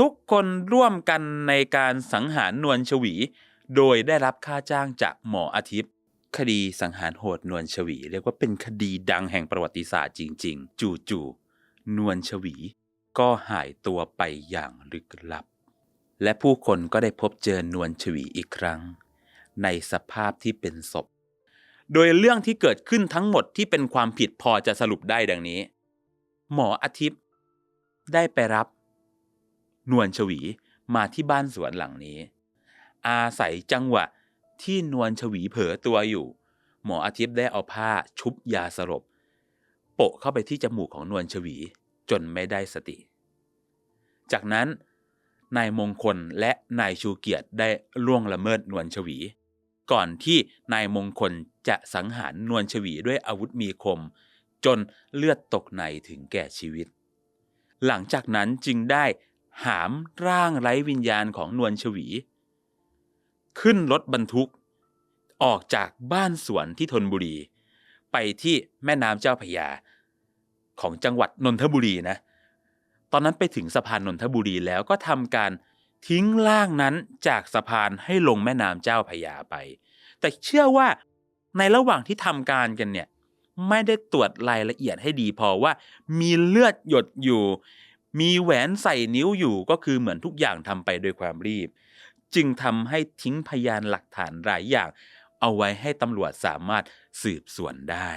ทุกคนร่วมกันในการสังหารนวลชวี โดยได้รับค่าจ้างจากหมออาทิตย์ คดีสังหารโหดนวลชวี เรียกว่าเป็นคดีดังแห่งประวัติศาสตร์จริง ๆ จู่ๆนวลชวี ก็หายตัวไปอย่างลึกลับ และผู้คนก็ได้พบเจอนวลชวีอีกครั้ง ในสภาพที่เป็นศพ โดยเรื่องที่เกิดขึ้นทั้งหมดที่เป็นความผิดพอจะสรุปได้ดังนี้ หมออาทิตย์ ได้ไปรับ นวลชวีมาที่บ้านสวนหลังนี้ อาศัยจังหวะที่นวลชวีเผลอตัวอยู่ หมออาทิตย์ได้เอาผ้าชุบยาสลบโปะเข้าไปที่จมูกของนวลชวีจนไม่ได้สติ จากนั้นนายมงคลและนายชูเกียรติได้ล่วงละเมิดนวลชวี ก่อนที่นายมงคลจะสังหารนวลชวีด้วยอาวุธมีคม จนเลือดตกในถึงแก่ชีวิต หลังจากนั้นจึงได้ หามร่างไร้วิญญาณของนวลชวี ขึ้นรถบรรทุก ออกจากบ้านสวนที่ธนบุรี ไปที่แม่น้ำเจ้าพยา ของจังหวัดนนทบุรีนะ ตอนนั้นไปถึงสะพานนนทบุรีแล้วก็ทำการทิ้งร่างนั้นจากสะพานให้ลงแม่น้ำเจ้าพยาไป แต่เชื่อว่าในระหว่างที่ทำการกันเนี่ย ไม่ได้ตรวจรายละเอียดให้ดีพอว่า มีเลือดหยดอยู่ มีแหวนใส่นิ้วอยู่ก็คือเหมือนทุกอย่างทำไปโดยความรีบ จึงทำให้ทิ้งพยานหลักฐานหลายอย่าง เอาไว้ให้ตำรวจสามารถสืบสวนได้